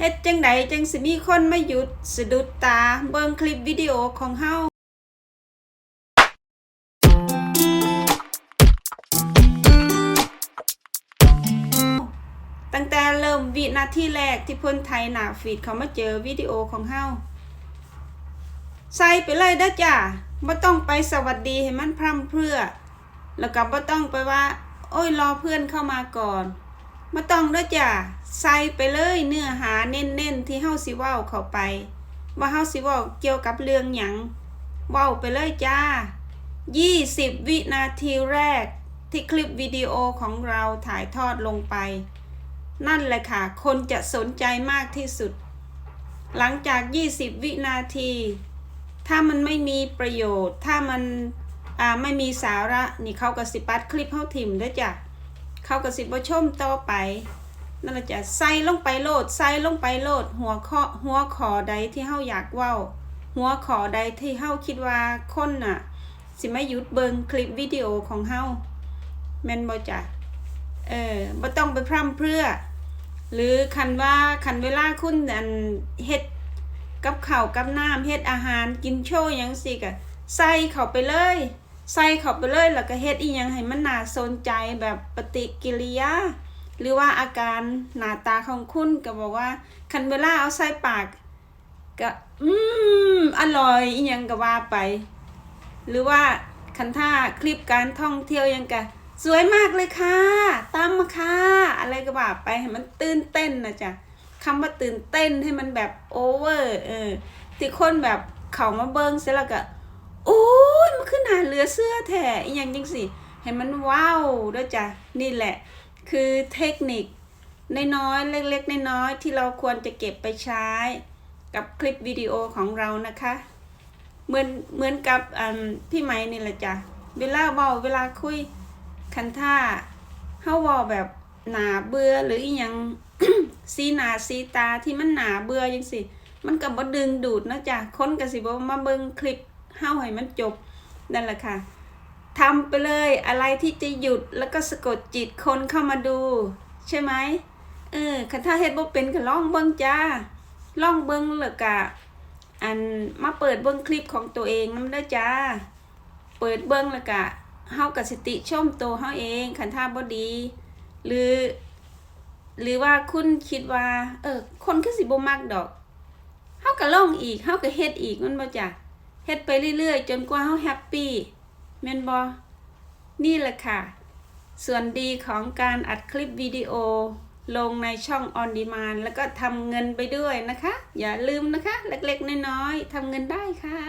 เฮ็ดจังใดจังสิมีคนมาหยุดสะดุดตาเบิ่งคลิปวิดีโอของเฮาตั้งแต่เริ่มวินาทีแรกที่เพิ่นไทยหน้าฟีดเขามาเจอวิดีโอของเฮาใส่ไปเลยเด้อจ้าบ่ต้องไปสวัสดีให้มันพร่ำเพรื่อ แล้วก็บ่ต้องไปว่า โอ้ยรอเพื่อนเข้ามาก่อน บ่ต้องเด้อจ้าใส่ไปเลยเนื้อหาเน้นๆที่เฮาสิเว้าเข้าไป ว่าเฮาสิเว้าเกี่ยวกับเรื่องหยังเว้าไปเลยจ้า 20 วินาทีแรกที่คลิปวิดีโอของเราถ่ายทอดลงไป นั่นแหละค่ะ คนจะสนใจมากที่สุด หลังจาก 20 วินาที ถ้ามันไม่มีประโยชน์ ถ้ามันอ่าไม่มีสาระ นี่เขาก็สิปัดคลิปเขาถิ่มด้วยจ้ะ เขาก็สิบ่ชมต่อไปนั่นแหละจะใส่ลงไปโลดใส่ลงไปโลด หัวข้อหัวขอใดที่เฮาอยากเว้า หัวขอใดที่เฮาคิดว่าคนน่ะ สิไม่หยุดเบิงคลิปวิดีโอของเฮาแม่นบ่จ้ะเออบ่ต้องไปพร่ำเพื่อ หรือคันว่าคันเวลาคุณอันเฮ็ดกับข้าวกับน้ำเฮ็ดอาหารกินโชว์ยังสิก็ใส่เข้าไปเลย ใส่เข้าไปเลยแล้วก็เฮ็ดอีหยังให้มันน่าสนใจแบบปฏิกิริยา หรือว่าอาการหน้าตาของคุณก็บอกว่าคันเวลาเอาใส่ปากก็อืมอร่อยอีหยังก็ว่าไป หรือว่าคันท่าคลิปการท่องเที่ยวยังกะสวยมากเลยค่ะตามมาค่ะอะไรก็ว่าไปให้มันตื่นเต้นนะจ๊ะคำว่าตื่นเต้นให้มันแบบโอเวอร์เออที่คนแบบเขามาเบิ้งเสร็จแล้วก็ ขึ้นหาเรือเสื้อแท้อีหยังจังสิให้มันว้าวด้วยจ้ะนี่แหละ คือเทคนิคน้อยๆเล็กๆน้อยๆที่เราควรจะเก็บไปใช้ กับคลิปวิดีโอของเรานะคะ เหมือนเหมือนกับอืมพี่ไม้นี่แหละจ้ะเวลาเว้าเวลาคุยคันท่าเฮาว้าแบบหนาเบื่อหรืออีหยังสีหนาสีตาที่มันหนาเบื่อจังสิมันก็บ่ดึงดูดนะจ๊ะคนก็สิบ่มาเบิ่งคลิปเฮาให้มันจบ นั่นแหละค่ะทำไปเลยอะไรที่จะหยุดแล้วก็สะกดจิตคนเข้ามาดู ใช่ไหมเออคันถ้าเฮ็ดบ่เป็นก็ลองเบิ่งจ้าลองเบิ่งแล้วก็อันมาเปิดเบิ่งคลิปของตัวเองนำเด้อจ้า เปิดเบิ่งแล้วก็เฮากับสติชมตัวเฮาเองคันท่าบ่ดี หรือ หรือว่าคุณคิดว่า เออ คนคือสิบ่มักดอกเฮาก็ลองอีกเฮาก็เฮ็ดอีกมันบ่จ้ะ เฮ็ดไปเรื่อยๆ จนกว่าเฮาแฮปปี้แม่นบ่นี่แหละค่ะ ส่วนดีของการอัดคลิปวิดีโอ ลงในช่อง On Demand แล้วก็ทำเงินไปด้วยนะคะ อย่าลืมนะคะ เล็กๆ น้อยๆทำเงินได้ค่ะ